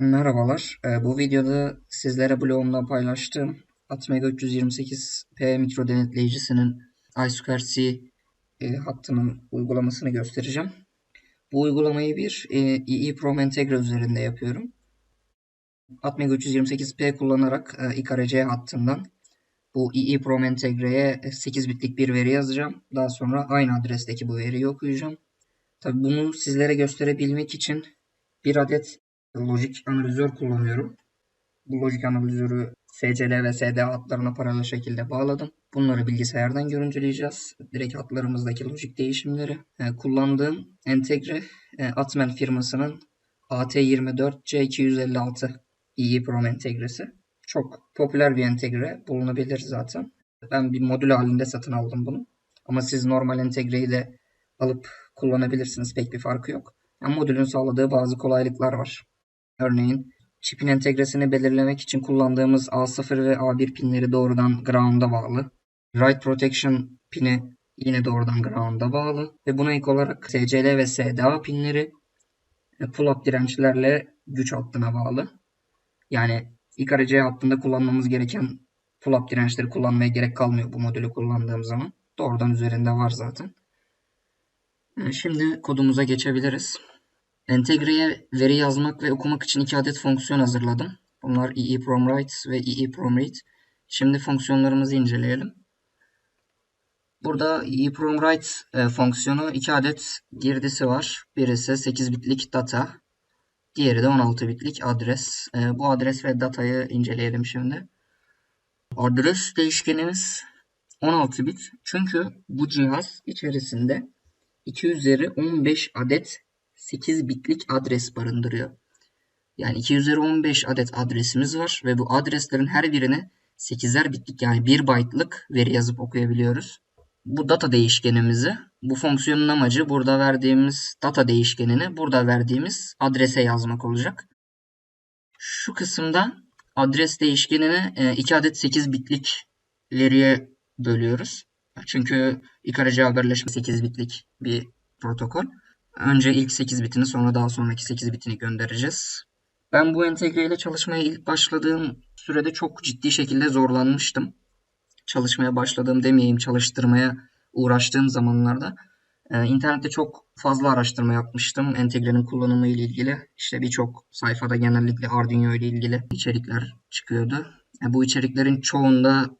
Merhabalar. Ee, Bu videoda sizlere blogumda paylaştığım Atmega 328P mikro denetleyicisinin I2C e, hattının uygulamasını göstereceğim. Bu uygulamayı bir EE Prom Entegre üzerinde yapıyorum. Atmega 328P kullanarak IKRC hattından bu EE Prom Entegre'ye 8 bitlik bir veri yazacağım. Daha sonra aynı adresteki bu veriyi okuyacağım. Tabii bunu sizlere gösterebilmek için bir adet lojik analizör kullanıyorum. Bu lojik analizörü SCL ve SDA hatlarına paralel şekilde bağladım. Bunları bilgisayardan görüntüleyeceğiz. Direkt hatlarımızdaki lojik değişimleri. E, kullandığım entegre e, Atmen firmasının AT24C256 EEPROM entegresi. Çok popüler bir entegre. Bulunabilir zaten. Ben bir modül halinde satın aldım bunu. Ama siz normal entegreyi de alıp kullanabilirsiniz. Pek bir farkı yok. Yani modülün sağladığı bazı kolaylıklar var. Örneğin çipin entegresini belirlemek için kullandığımız A0 ve A1 pinleri doğrudan ground'a bağlı. Write Protection pini yine doğrudan ground'a bağlı. Ve buna ek olarak SCL ve SDA pinleri pull-up dirençlerle güç hattına bağlı. Yani IKRC hattında kullanmamız gereken pull-up dirençleri kullanmaya gerek kalmıyor bu modülü kullandığım zaman. Doğrudan üzerinde var zaten. Şimdi kodumuza geçebiliriz. Entegreye veri yazmak ve okumak için iki adet fonksiyon hazırladım. Bunlar EEPROMWrite ve EEPROMRead. Şimdi fonksiyonlarımızı inceleyelim. Burada EEPROMWrite e, fonksiyonu iki adet girdisi var. Birisi 8 bitlik data, diğeri de 16 bitlik adres. E, bu adres ve datayı inceleyelim şimdi. Adres değişkenimiz 16 bit. Çünkü bu cihaz içerisinde 2 üzeri 15 adet 8 bitlik adres barındırıyor. Yani 2 üzeri 15 adet adresimiz var ve bu adreslerin her birine 8'er bitlik yani 1 byte'lık veri yazıp okuyabiliyoruz. Bu data değişkenimizi, bu fonksiyonun amacı burada verdiğimiz data değişkenini burada verdiğimiz adrese yazmak olacak. Şu kısımda adres değişkenini 2 adet 8 bitlik veriye bölüyoruz. Çünkü İKRC haberleşme 8 bitlik bir protokol. Önce ilk 8 bitini sonra daha sonraki 8 bitini göndereceğiz. Ben bu entegre ile çalışmaya ilk başladığım sürede çok ciddi şekilde zorlanmıştım. Çalışmaya başladığım demeyeyim, çalıştırmaya uğraştığım zamanlarda e, internette çok fazla araştırma yapmıştım entegrenin kullanımı ile ilgili. İşte birçok sayfada genellikle Arduino ile ilgili içerikler çıkıyordu. E, bu içeriklerin çoğunda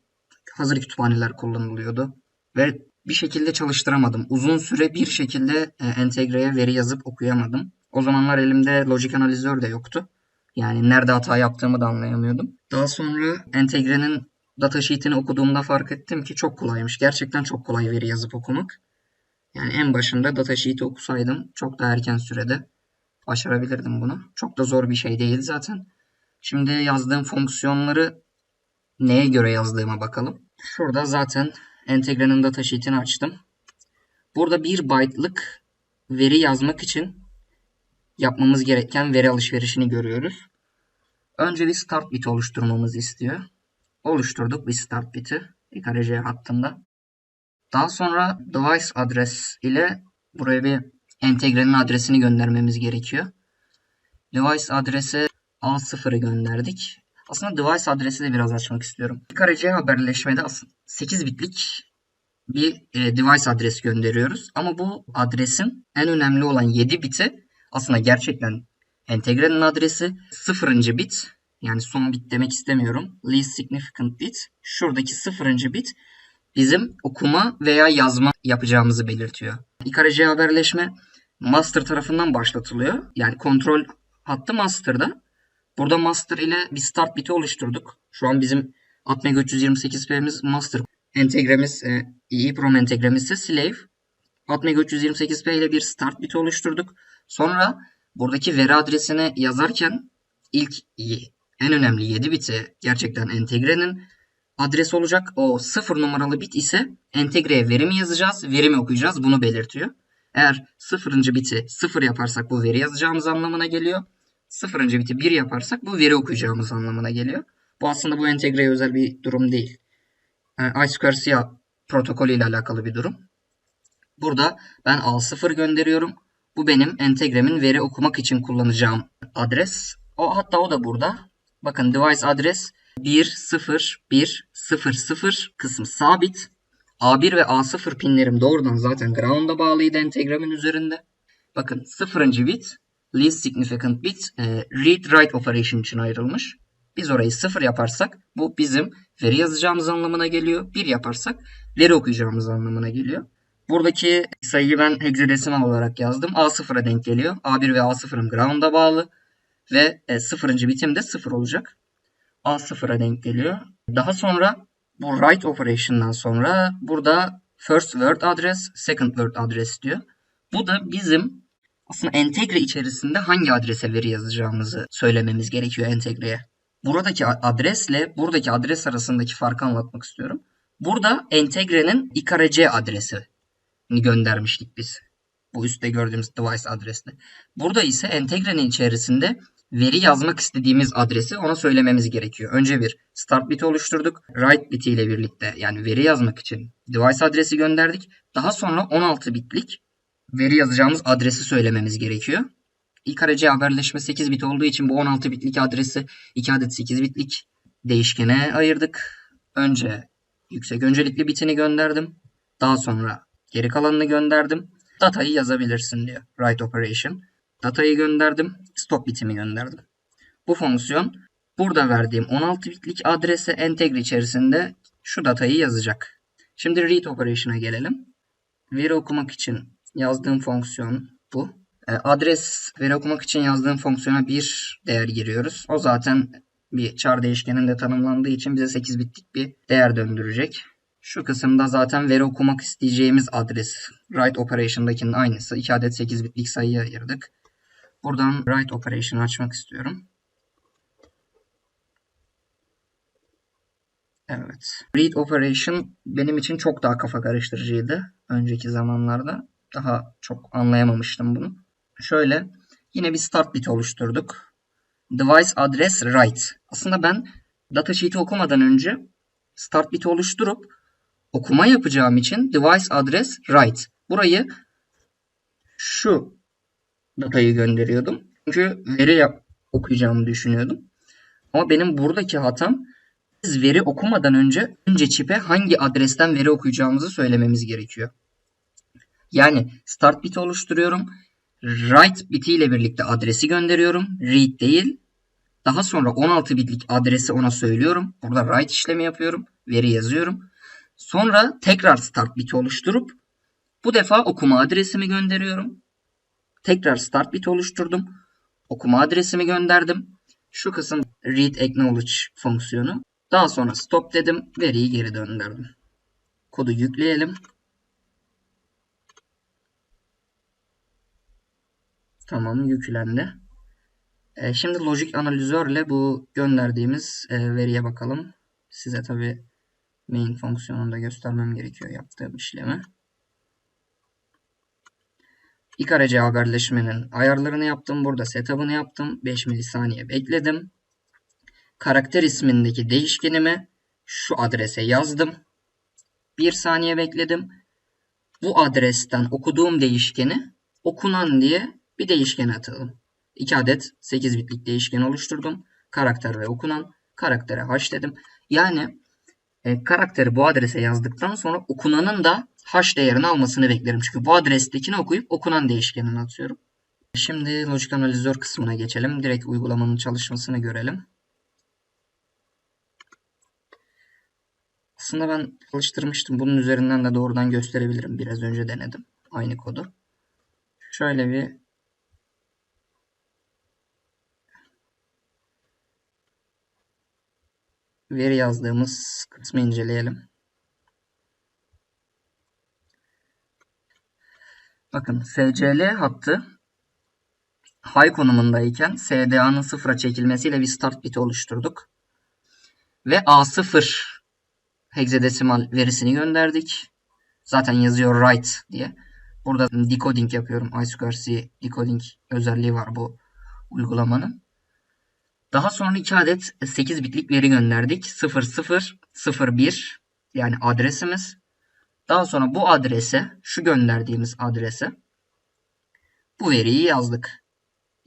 hazır kütüphaneler kullanılıyordu ve bir şekilde çalıştıramadım. Uzun süre bir şekilde e, entegreye veri yazıp okuyamadım. O zamanlar elimde lojik analizör de yoktu. Yani nerede hata yaptığımı da anlayamıyordum. Daha sonra entegrenin datasheet'ini okuduğumda fark ettim ki çok kolaymış. Gerçekten çok kolay veri yazıp okumak. Yani en başında datasheet'i okusaydım çok daha erken sürede başarabilirdim bunu. Çok da zor bir şey değil zaten. Şimdi yazdığım fonksiyonları neye göre yazdığıma bakalım. Şurada zaten entegrenin datasheet'ini açtım. Burada 1 byte'lık veri yazmak için yapmamız gereken veri alışverişini görüyoruz. Önce bir start bit oluşturmamızı istiyor. Oluşturduk bir start biti IKRC hattında. Daha sonra device adres ile buraya bir entegrenin adresini göndermemiz gerekiyor. Device adrese A0'ı gönderdik. Aslında device adresi de biraz açmak istiyorum. IKRC haberleşmede 8 bitlik bir e, device adresi gönderiyoruz. Ama bu adresin en önemli olan 7 biti aslında gerçekten entegrenin adresi 0. bit yani son bit demek istemiyorum. Least significant bit. Şuradaki 0. bit bizim okuma veya yazma yapacağımızı belirtiyor. IKRC haberleşme master tarafından başlatılıyor. Yani kontrol hattı master'da. Burada master ile bir start biti oluşturduk. Şu an bizim Atmega 328P'miz master entegremiz, e, EEPROM entegremiz ise slave. Atmega 328P ile bir start biti oluşturduk. Sonra buradaki veri adresini yazarken ilk en önemli 7 biti gerçekten entegrenin adresi olacak. O 0 numaralı bit ise entegreye veri mi yazacağız, veri mi okuyacağız bunu belirtiyor. Eğer 0. biti 0 yaparsak bu veri yazacağımız anlamına geliyor. 0. biti 1 yaparsak bu veri okuyacağımız anlamına geliyor. Bu aslında bu entegreye özel bir durum değil. Yani I2C protokolü ile alakalı bir durum. Burada ben A0 gönderiyorum. Bu benim entegremin veri okumak için kullanacağım adres. O hatta o da burada. Bakın device adres 10100 kısmı sabit. A1 ve A0 pinlerim doğrudan zaten ground'a bağlıydı entegramın üzerinde. Bakın 0. bit least significant bit e, read write operation için ayrılmış. Biz orayı 0 yaparsak bu bizim veri yazacağımız anlamına geliyor. 1 yaparsak veri okuyacağımız anlamına geliyor. Buradaki sayıyı ben hexadesimal olarak yazdım. A0'a denk geliyor. A1 ve A0'ım ground'a bağlı. Ve e, 0. bitim de 0 olacak. A0'a denk geliyor. Daha sonra bu write operation'dan sonra burada first word address, second word address diyor. Bu da bizim aslında entegre içerisinde hangi adrese veri yazacağımızı söylememiz gerekiyor entegreye. Buradaki adresle buradaki adres arasındaki farkı anlatmak istiyorum. Burada entegrenin IKRC adresi göndermiştik biz. Bu üstte gördüğümüz device adresle. Burada ise entegrenin içerisinde veri yazmak istediğimiz adresi ona söylememiz gerekiyor. Önce bir start bit oluşturduk. Write biti ile birlikte yani veri yazmak için device adresi gönderdik. Daha sonra 16 bitlik veri yazacağımız adresi söylememiz gerekiyor. İlk aracı haberleşme 8 bit olduğu için bu 16 bitlik adresi 2 adet 8 bitlik değişkene ayırdık. Önce yüksek öncelikli bitini gönderdim. Daha sonra geri kalanını gönderdim. Datayı yazabilirsin diyor. Write operation. Datayı gönderdim. Stop bitimi gönderdim. Bu fonksiyon burada verdiğim 16 bitlik adrese entegre içerisinde şu datayı yazacak. Şimdi read operation'a gelelim. Veri okumak için yazdığım fonksiyon bu. E, adres veri okumak için yazdığım fonksiyona bir değer giriyoruz. O zaten bir char değişkeninde tanımlandığı için bize 8 bitlik bir değer döndürecek. Şu kısımda zaten veri okumak isteyeceğimiz adres. Write operation'dakinin aynısı. 2 adet 8 bitlik sayıya ayırdık. Buradan write operation açmak istiyorum. Evet. Read operation benim için çok daha kafa karıştırıcıydı. Önceki zamanlarda. Daha çok anlayamamıştım bunu. Şöyle yine bir start bit oluşturduk. Device address write. Aslında ben datasheet'i okumadan önce start bit oluşturup okuma yapacağım için device address write. Burayı şu datayı gönderiyordum. Çünkü veri yap okuyacağımı düşünüyordum. Ama benim buradaki hatam biz veri okumadan önce önce çipe hangi adresten veri okuyacağımızı söylememiz gerekiyor. Yani start bit oluşturuyorum. Write biti ile birlikte adresi gönderiyorum. Read değil. Daha sonra 16 bitlik adresi ona söylüyorum. Burada write işlemi yapıyorum. Veri yazıyorum. Sonra tekrar start biti oluşturup bu defa okuma adresimi gönderiyorum. Tekrar start bit oluşturdum. Okuma adresimi gönderdim. Şu kısım read acknowledge fonksiyonu. Daha sonra stop dedim. Veriyi geri döndürdüm. Kodu yükleyelim. Tamam yüklendi. E, şimdi lojik analizörle bu gönderdiğimiz e, veriye bakalım. Size tabi main fonksiyonunda göstermem gerekiyor yaptığım işlemi. İlk aracı haberleşmenin ayarlarını yaptım. Burada setup'ını yaptım. 5 milisaniye bekledim. Karakter ismindeki değişkenimi şu adrese yazdım. 1 saniye bekledim. Bu adresten okuduğum değişkeni okunan diye bir değişken atalım. 2 adet 8 bitlik değişken oluşturdum. Karakter ve okunan. Karaktere hash dedim. Yani e, karakteri bu adrese yazdıktan sonra okunanın da hash değerini almasını beklerim. Çünkü bu adrestekini okuyup okunan değişkenini atıyorum. Şimdi lojik analizör kısmına geçelim. Direkt uygulamanın çalışmasını görelim. Aslında ben çalıştırmıştım. Bunun üzerinden de doğrudan gösterebilirim. Biraz önce denedim. Aynı kodu. Şöyle bir veri yazdığımız kısmı inceleyelim. Bakın SCL hattı high konumundayken SDA'nın sıfıra çekilmesiyle bir start bit oluşturduk. Ve A0 hexadesimal verisini gönderdik. Zaten yazıyor write diye. Burada decoding yapıyorum. I2C decoding özelliği var bu uygulamanın. Daha sonra 2 adet 8 bitlik veri gönderdik. 0001 yani adresimiz. Daha sonra bu adrese, şu gönderdiğimiz adrese bu veriyi yazdık.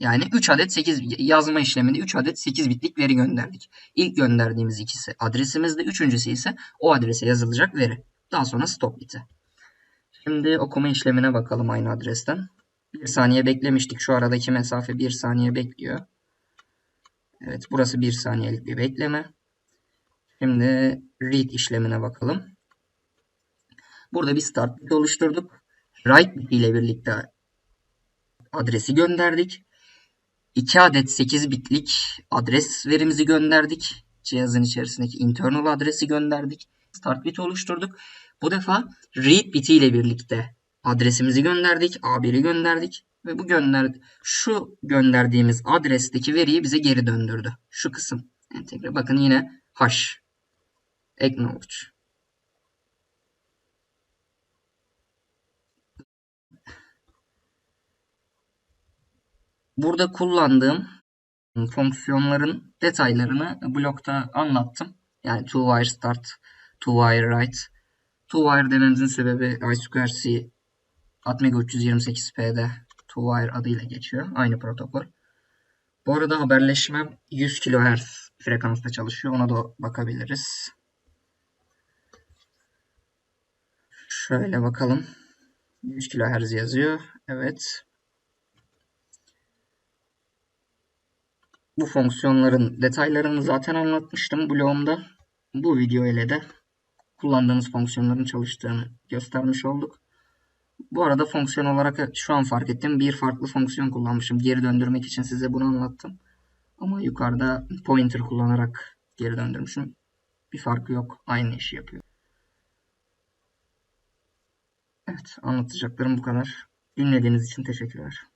Yani 3 adet 8 yazma işleminde 3 adet 8 bitlik veri gönderdik. İlk gönderdiğimiz ikisi adresimizde, üçüncüsü ise o adrese yazılacak veri. Daha sonra stop biti. Şimdi okuma işlemine bakalım aynı adresten. 1 saniye beklemiştik. Şu aradaki mesafe 1 saniye bekliyor. Evet burası 1 saniyelik bir bekleme. Şimdi read işlemine bakalım. Burada bir start bit oluşturduk. Write bit ile birlikte adresi gönderdik. 2 adet 8 bitlik adres verimizi gönderdik. Cihazın içerisindeki internal adresi gönderdik. Start bit oluşturduk. Bu defa read biti ile birlikte adresimizi gönderdik. A1'i gönderdik. Ve bu gönder şu gönderdiğimiz adresteki veriyi bize geri döndürdü. Şu kısım. Entegre. Bakın yine hash. Acknowledge. Burada kullandığım fonksiyonların detaylarını blokta anlattım. Yani two wire start, two wire write. Two wire dememizin sebebi I2C 60328P'de two wire adıyla geçiyor. Aynı protokol. Bu arada haberleşmem 100 kHz frekansta çalışıyor. Ona da bakabiliriz. Şöyle bakalım. 100 kHz yazıyor. Evet. Bu fonksiyonların detaylarını zaten anlatmıştım blogumda. Bu video ile de kullandığımız fonksiyonların çalıştığını göstermiş olduk. Bu arada fonksiyon olarak şu an fark ettim. Bir farklı fonksiyon kullanmışım. Geri döndürmek için size bunu anlattım. Ama yukarıda pointer kullanarak geri döndürmüşüm. Bir farkı yok. Aynı işi yapıyor. Evet anlatacaklarım bu kadar. Dinlediğiniz için teşekkürler.